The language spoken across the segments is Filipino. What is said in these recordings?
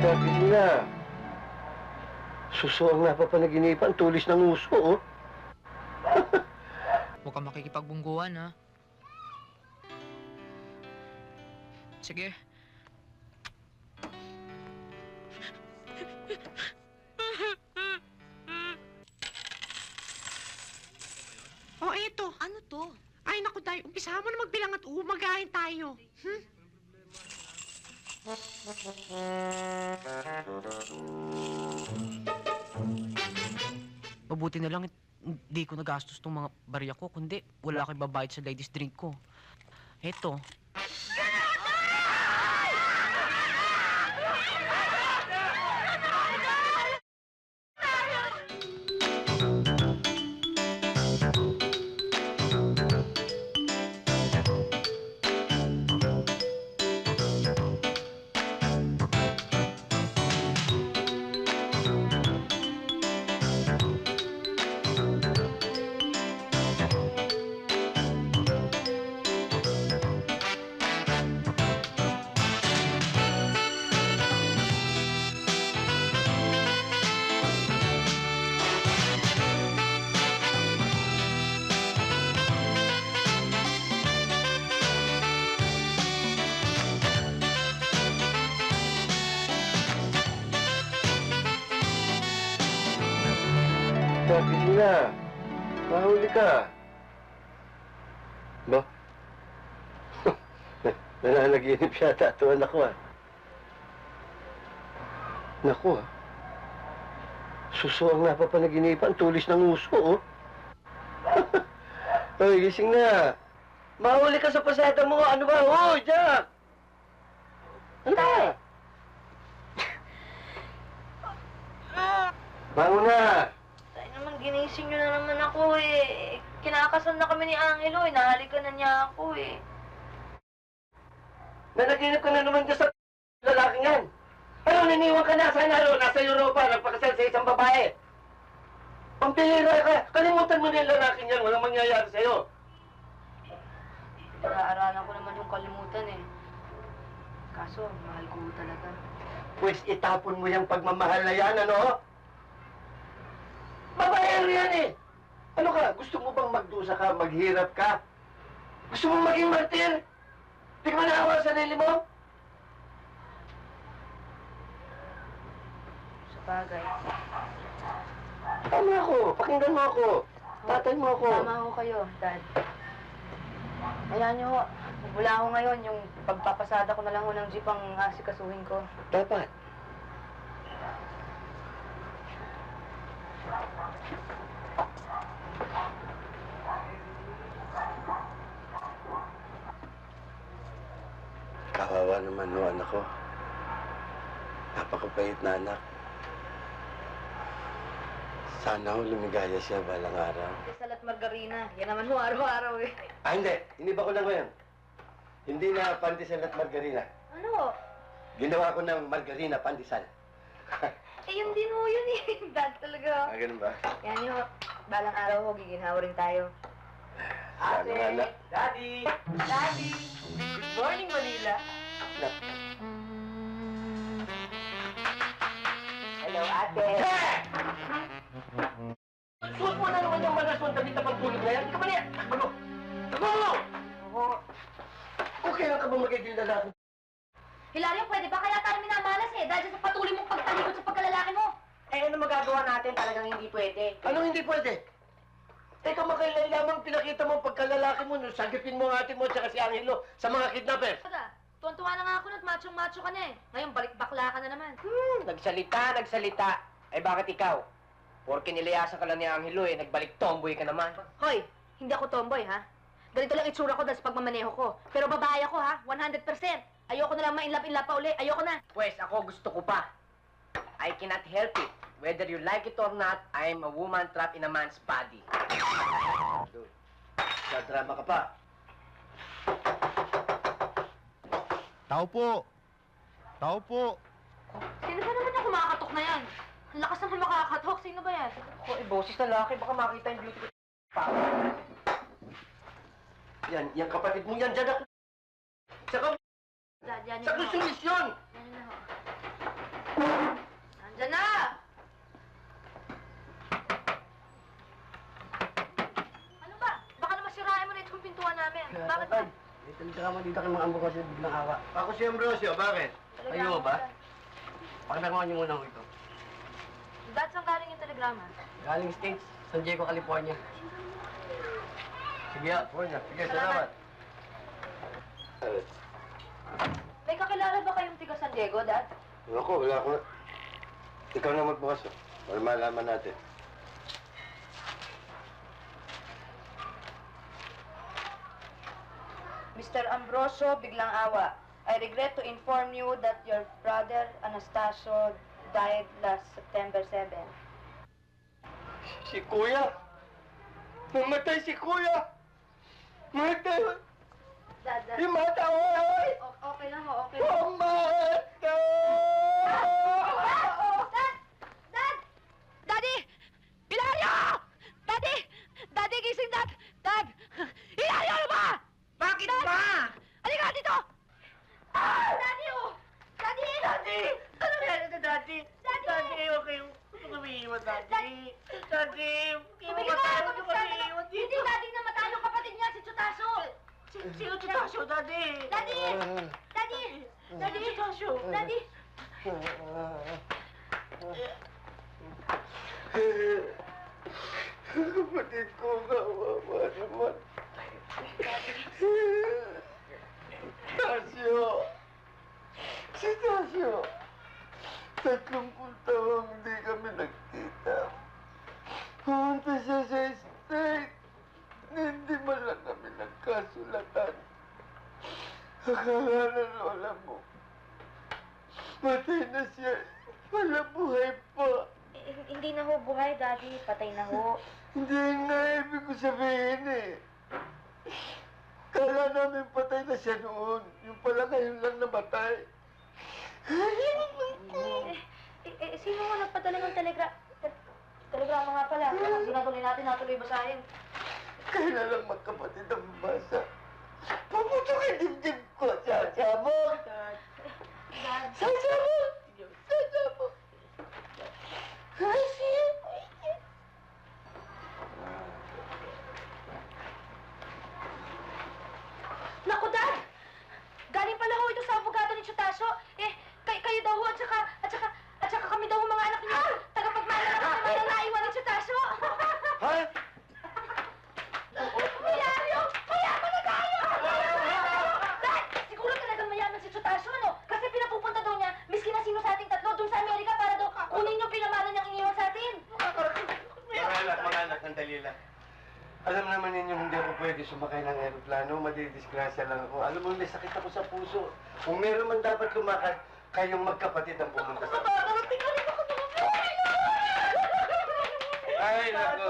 Sabi na. Suso ang napapanaginipan, tulis ng uso, oh. Huwag kang makikipagbungguan, ha? Sige. Oh, eto. Ano to? Ay, naku, Day. Umpisahan mo na magbilang at umagahin tayo. Hmm? Mabuti na lang hindi ko nagastos tong mga barya ko, kundi wala akong babayad sa ladies drink ko. Eto. Na. Mahuli ka. Ba? Nananaginip yata ito, anak ko, ah. Naku, ah. Suso ang napapanaginipan, tulis ng uso, oh. Hoy, gising na. Mahuli ka sa pasada mo. Ano ba? Hoy, Jack! Ano ba? Bangon na! Ginising nyo na naman ako eh. Kinakasal na kami ni Angelo eh. Nahalikan na niya ako eh. Nanaginip ka na naman dyan sa lalaking yan. Ano, niniwan ka na sa naro, nasa Europa, nagpakasal sa isang babae. Pampilira ka, kalimutan mo na yung lalaking yan, walang mangyayari sa'yo. Pag-aaralan ko naman yung kalimutan eh. Kaso, mahal ko talaga. Pwes itapon mo yung pagmamahal na yan, ano? Babaero yan eh. Ano ka, gusto mo bang magdusa ka, maghirap ka? Gusto mo maging martir? Di ka manawa sa sarili mo? Sa bagay. Tama ako, pakinggan mo ako. Tatay mo ako. Tama ho kayo, Dad. Ayan nyo. Wala ako ngayon. Yung pagpapasada ko na lang ho ng jeep ang asikasuhin ko. Dapat. Kawawa naman no, anak ko. Napakapait na anak. Sana ho lumigaya siya balang araw. Desal at margarina. Yan naman ho, araw-araw eh. Ah, hindi. Iniba ko lang ngayon. Hindi na pandesal at margarina. Ano? Ginawa ko ng margarina pandesal. Eh, yun din ho yun eh. Dad talaga. Ah, ganun ba? Yan yun. Balang araw ho, giginhawa rin tayo. Sana nga na. Daddy! Daddy! Good morning, Manila. Hello, ate. Suot mo na naman yung manas mo damit na pagtulog na yan. Hindi ka mali. Ano? Ano? Oo. Okay lang ka ba magiging lalaki? Hilario, pwede ba kaya tayo minamalas eh? Dahil sa patuloy mong pagtalikod sa pagkalalaki mo. Eh, ano magagawa natin? Talagang hindi pwede. Anong hindi pwede? Teka, makailan lamang pinakita mo ang pagkalalaki mo nung sagipin mo ang ate mo at saka si Angelo sa mga kidnappers. Kada, tuwan-tuwa na nga ako at machong-macho ka na eh. Ngayon, balik bakla ka na naman. Hmm, nagsalita, nagsalita. Eh, bakit ikaw? Porke nilayasan ka lang ni Angelo eh, nagbalik tomboy ka naman. Hoy, hindi ako tomboy ha. Ganito lang itsura ko dahil sa pagmamaneho ko. Pero babae ako ha, 100%. Ayoko na lang ma-inlap-inlap pa uli. Ayoko na. Pwes, ako gusto ko pa. I cannot help it. Whether you like it or not, I'm a woman trapped in a man's body. Sa drama ka pa. Tao po! Tao po! Sino ba naman yung kumakatok na yan? Ang lakas naman makakatok. Sino ba yan? Ako, eh, boses na laki, baka makita yung beauty ko. Pa. Yan, yung kapatid mo yan, dyan ako. Diyan Sa Luzon is! Andiyan na! Ano ba? Baka naman sirain mo na itong pintuan namin. Bakit ba? Eh, talita dito kay mga ambo kasi biglang awa. Ako si Ambrosio, bakit? Ayaw mo ba? Pakitanguhan niyo muna ko ito. Dad, saan galing yung telegrama? Galing States, San Diego, California. Sige, ah, California. Sige, salamat. salamat. May kakilala ba kayong tiga San Diego, Dad? Ako, wala ko. Ikaw na magbukas, oh. Para malaman natin. Mr. Ambrosio Biglang Awa, I regret to inform you that your brother Anastasio died last September 7. Si Kuya! Namatay si Kuya! Matay! Dad, Dad. Imatay! O- okay lang ho, okay lang. Pumatay! Dad! Dad! Daddy! Ilario! Daddy! Daddy, gising, Dad! Dad! Ilario, ano ba? Bakit Dad! ba? Halika dito! Ah! Daddy, oh! Daddy! Daddy! Ano nangyari na, Daddy? Daddy! Daddy, huwag kayong huwag kang umiiwan, Daddy. Daddy, Kapag huwag umiiwan ko, hindi Daddy na matalo kapatid niya, si Chutaso! Si- Sino si Tasyo, Daddy? Daddy! Daddy! Daddy! Tasyo. Daddy! Kapatid ko, kawawa naman. Tasyo! Si Tasyo! Tatlumpung taong hindi kami nagkita. Pumunta siya sa estate. Hindi man lang kami nagkasulatan. Akala lola mo. Matay na siya. Wala buhay pa. Eh, hindi na ho buhay, Daddy. Patay na ho. Hindi nga ibig ko sabihin eh. Kala namin patay na siya noon. Yung pala ngayon lang namatay. Eh, eh, eh, sino mo nagpadala ng telegra... te- telegrama nga pala? Na tuloy natin natuloy basahin. Kaya lang magkapatid ang basa. Sai, seu amor! Sai, seu amor! Ai, sim! Madidisgrasya lang ako. Alam mo, may sakit ako sa puso. Kung meron man dapat lumakad, kayong magkapatid ang pumunta sa akin. Ay, nako.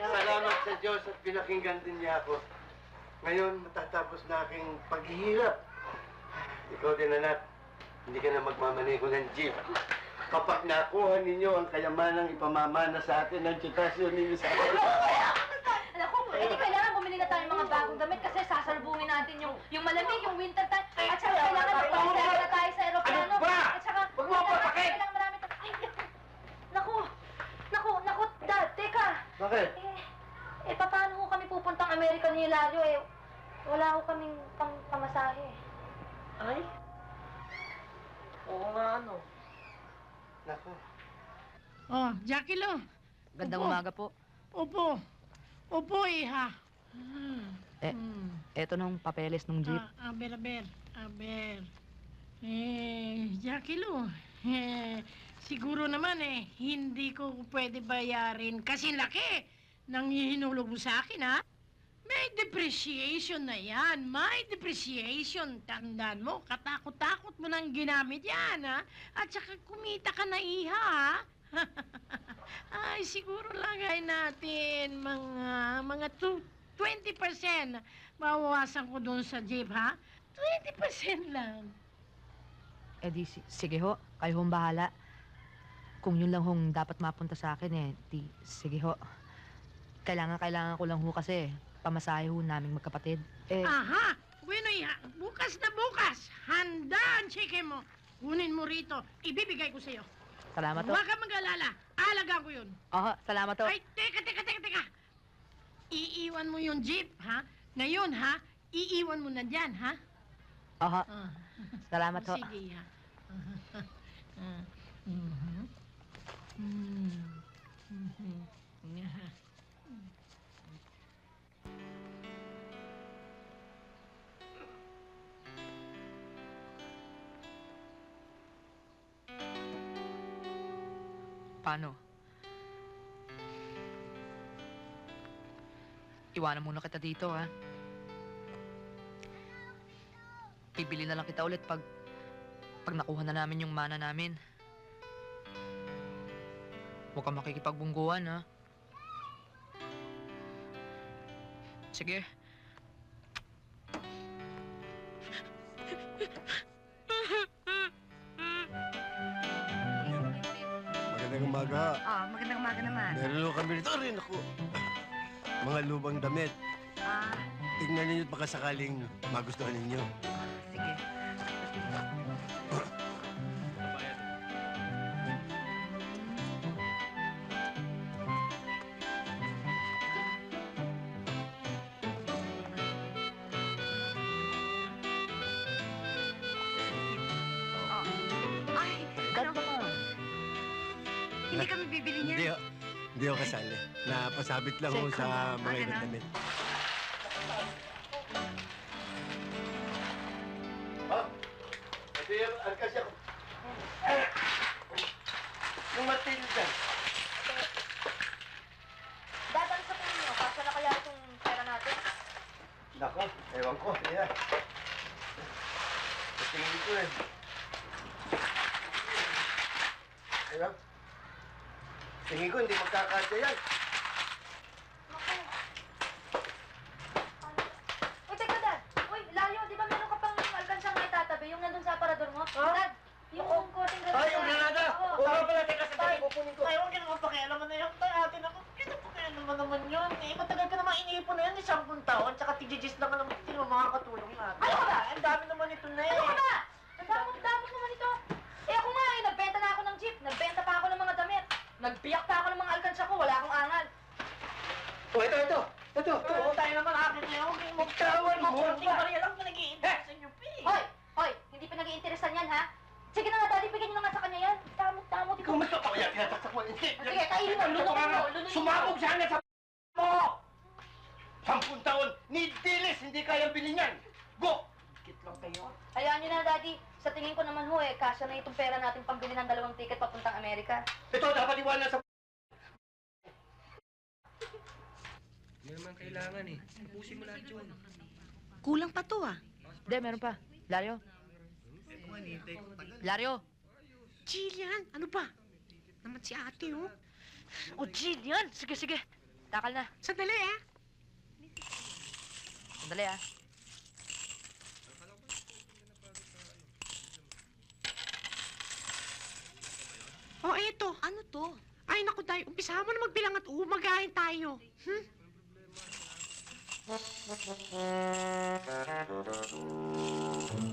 Salamat sa Diyos at pinakinggan din niya ako. Ngayon, matatapos na aking paghihirap. Ikaw din, anak. Hindi ka na magmamaneho ng jeep. Kapag nakuha ninyo ang kayamanang ipamamana sa atin ng tutasyon ninyo sa akin. Alam ko, eh di kailangan bumili na tayo ng mga bagong damit kasi sasalubungin yung malamig, yung winter time. At saka kailangan magpapasaya na tayo sa aeroplano. Ano ba? At saka, Huwag mo ako kailangan- pakit! Kailangan marami tayo. Ay, naku! Naku, naku, dad, teka. Bakit? Eh, eh, paano ho kami pupuntang Amerika ni Hilario eh? Wala ho kaming pang pamasahe. Ay? Oo nga, ano. Nako. Oh, Jackie Lo. Gandang Opo. umaga po. Upo. Upo, iha. Hmm. Eh, Hmm. Eto nung papeles ng jeep. Ah, aber, aber. Aber. Eh, Jackie Lo. Eh, siguro naman eh, hindi ko pwede bayarin kasi laki ng hinulog mo sa akin, ha? May depreciation na yan. May depreciation. Tandaan mo, katakot-takot mo nang ginamit yan, ha? At saka kumita ka na iha, ha? Ay, siguro lagay natin mga, mga two, 20% mawawasan ko doon sa jeep, ha? 20% lang. Eh di, si- sige ho, kayo hong bahala. Kung yun lang hong dapat mapunta sa akin eh, di, sige ho. Kailangan, kailangan ko lang ho kasi, pamasahe ho naming magkapatid. Eh, Aha! Bueno, iha, bukas na bukas, handa ang cheque mo. Kunin mo rito, ibibigay ko sa'yo. salamat ho. Huwag ka mag-alala, alagaan ko yun. Aha, salamat ho. Ay, teka, teka, teka, teka. Iiwan mo yung jeep, ha? Ngayon, ha? iiwan mo na dyan, ha? Oho, Ah. salamat ho. Sige, ha? Ah, mhm. Mm. Mhm. Nga. Paano? Iwanan muna kita dito, ha? Bibili na lang kita ulit pag... pag nakuha na namin yung mana namin. Huwag kang makikipagbungguan, ha? Sige. Magandang umaga. Ah, magandang umaga naman. Meron kami rito rin ako. Mga lubang damit. Ah, Tingnan ninyo at baka sakaling magustuhan ninyo. sige. Ay, ano? Hindi kami bibili niya. Hindi ho. Hindi ho kasali. Napasabit lang Check sa Ah, mga ibang ganun. damit. Ito yung alkasya ko. Yung Matilda. Dadaan sa tingin niyo, kasya na kaya itong pera natin? Nako, ewan ko. Ayan. Sa tingin ko eh. Ayan. Tingin ko hindi magkakasya yan. Naku. Uy, teka, Dad. Uy, layo, di ba meron ka pang alkansyang may tatabi? Yung nandun sa aparador mo? Dad, yung korting granada. Ay, yung granada! Oo. Oo nga pala, teka, sandali, kukunin ko. Ay, huwag ka naman pakialaman na yung tay atin ako. Kita po kaya naman naman yun. Eh, matagal ka naman iniipon na yun. Eh, sampung taon. Tsaka tigigis naman naman. Sino makakatulong natin? Ano ba? Ang dami naman ito na eh. Ano ka ba? Ang damot-damot naman ito. Eh ako nga eh, nagbenta na ako ng jeep. Nagbenta pa ako ng mga damit. Nagbiyak pa ako ng mga alkansya ko. Wala akong angal. Oh, ito, ito. Ito, ito. Oo, tayo naman akin na yun. Huwag Magtawan mo. Konting barya lang na nag-iinteres sa inyo, Pi. Hoy! Hoy! Hindi pa nag-iinteresan yan, ha? Sige na nga, Daddy. Bigyan niyo na nga sa kanya yan. Mas ito. Kaya tinataksak mo. Hindi. Sige, kainin mo. Lunukin mo. Mo. Sumabog sana sa mo! Sampung taon, ni Dilis, hindi kayang bilhin yan. Go! Kit lang kayo. Hayaan niyo na, Daddy. Sa tingin ko naman ho eh, kasya na itong pera natin pambili ng dalawang ticket papuntang Amerika. Ito, dapat iwanan sa... Kulang pa to ah. Hindi, meron pa. Lario? Lario? Jillian, ano ba? Naman si ate oh. O, Jillian! Sige, sige. Takal na. Sandali ah. Sandali, ah. Oh, eto. Ano to? Ay, naku, tayo. Umpisahan mo na magbilang at umagahin tayo. Hmm? Thank you.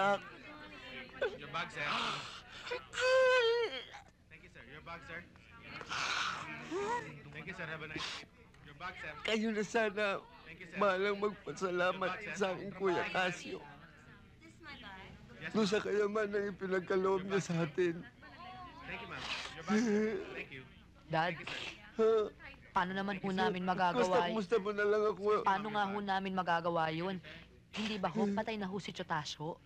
Have a nice Yak. Your bag, sir. Thank you, sir. Your bag, sir. Thank you, sir. Have a nice Your bag, sir. Kayo na sana Thank you, sir. malang magpasalamat sa aking Kuya Casio. Yes, Doon sa kayaman na ipinagkaloob niya sa atin. Thank you, ma'am. Your bag, sir. Thank you. Dad, Ha? paano naman ho namin Basta magagawa y- kumusta mo na lang ako. Paano nga ho namin magagawa yun? Hindi ba ho patay na ho si Chotasyo?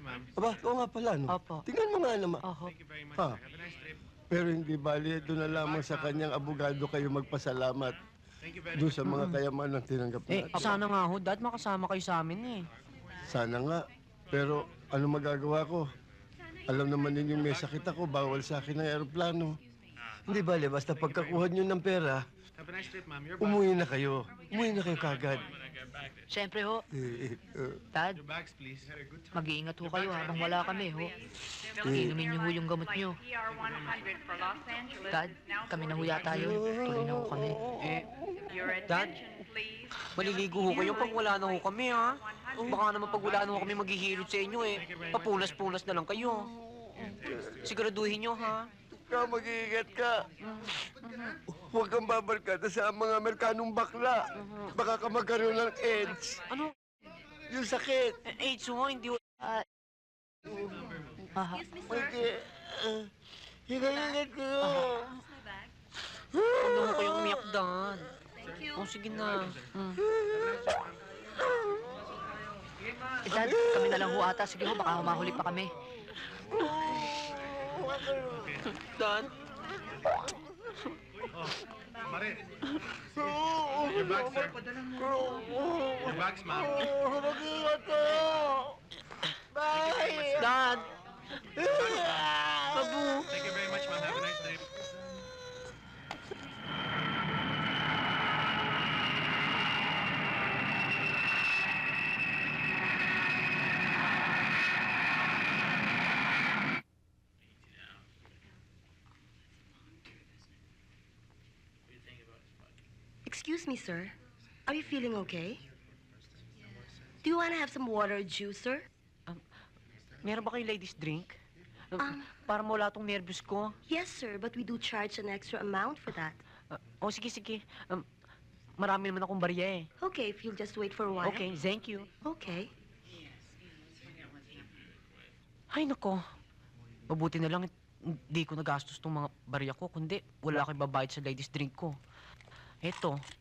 Ma'am. Aba, oo nga pala, no? Opo. Tingnan mo nga naman. Oho. Thank you very much, sir. Have a nice trip. Pero hindi bali, doon na lamang sa kanyang abogado kayo magpasalamat Thank you very doon much. sa mga kayamanan tinanggap Eh, natin. sana nga ho, Dad, makasama kayo sa amin eh. Sana nga. Pero ano magagawa ko? Alam naman ninyong may sakit ako, bawal sa akin ang aeroplano. Hindi bale, basta pagkakuha niyo ng pera, Have a nice trip, ma'am. Umuwi na kayo. Umuwi na kayo kagad. Siyempre ho, Eh, eh, good time. mag-iingat ho kayo habang wala kami ho. Inumin niyo ho yung gamot niyo. Dad, kami na ho yata yun. Tuloy na ho kami. Eh, Dad, maliligo ho kayo pag wala na ho kami ha. Baka naman pag wala na ho kami maghihilot sa inyo eh. Papunas-punas na lang kayo. Siguraduhin nyo, ha? Ikaw, mag-iingat ka. Huwag kang babarkada sa mga Amerikanong bakla. Baka ka magkaroon ng AIDS. Ano? Yung sakit. Eh, AIDS ho, hindi ho. Aha. Hindi. Uh, Hinga-ingat ko. Ano ho kayong umiyak, Dan? Oh, sige na. Mm. Eh, Dad, kami na lang ho ata. Sige ho, baka humahuli pa kami. Dan? Mare. Your bags, sir. Your bags, ma'am. Mag-iingat ka. Bye. Dan? Babu. Thank you very much, ma'am. Have a nice day. Excuse me, sir. Are you feeling okay? Do you want to have some water or juice, sir? Meron ba kayong ladies drink? Um, Para mawala tong nervous ko. Yes, sir, but we do charge an extra amount for that. Uh, oh, sige, sige. Um, marami naman akong barya eh. Okay, if you'll just wait for a while. Okay, thank you. Okay. Ay, nako. Mabuti na lang hindi ko nagastos tong mga barya ko, kundi wala akong babayad sa ladies drink ko. Eto.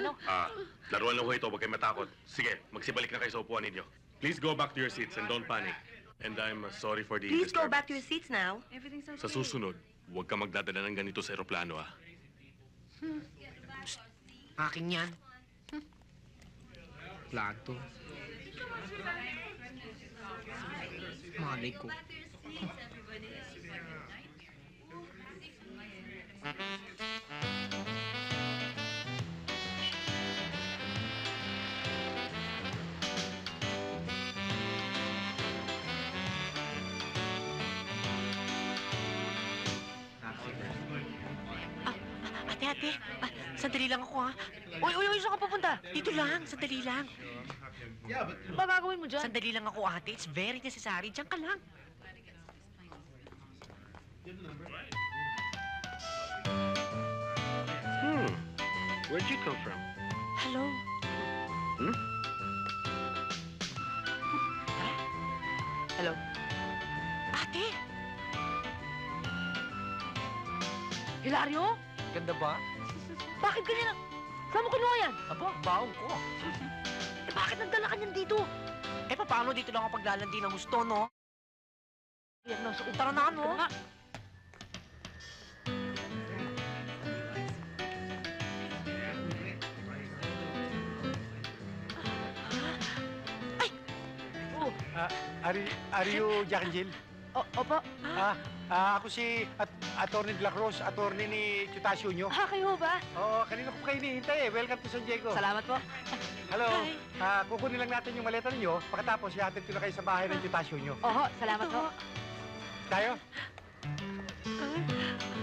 ano? Ah, laruan lang ho ito, huwag kayong matakot. Sige, magsibalik na kayo sa upuan ninyo. Please go back to your seats and don't panic. And I'm uh, sorry for the Please go disturbance. back to your seats now. Sa susunod, huwag ka magdadala ng ganito sa eroplano, ah. Akin yan. Plato. Malay ko. Ate, ate. Ah, sandali lang ako, ha? Uy, uy, uy, saan ka pupunta? Dito lang, sandali lang. Ano ba gagawin mo dyan? Sandali lang ako, ate. It's very necessary. Diyan ka lang. Hmm, where'd you come from? Hello. Hmm? Hello? Ate! Hilario? Ganda ba? Bakit ganyan ang... Saan mo kinuha yan? Aba, baong ko. Eh, bakit nagdala ka niyan dito? Eh, paano dito lang ako paglalandi ng gusto, no? Yan na, sa Tara na, no? Are, are you Jack and Jill? O, opo. Ah, ah, ako si at Attorney De La Cruz, attorney ni Chutasio nyo. Ah, kayo ba? Oo, kanina ko kayo hinihintay eh. Welcome to San Diego. Salamat po. Hello. Ah, kukunin lang natin yung maleta ninyo. Pagkatapos, ihatid ko na kayo sa bahay ng Chutasio nyo. Oho, salamat po. Tayo? Ay,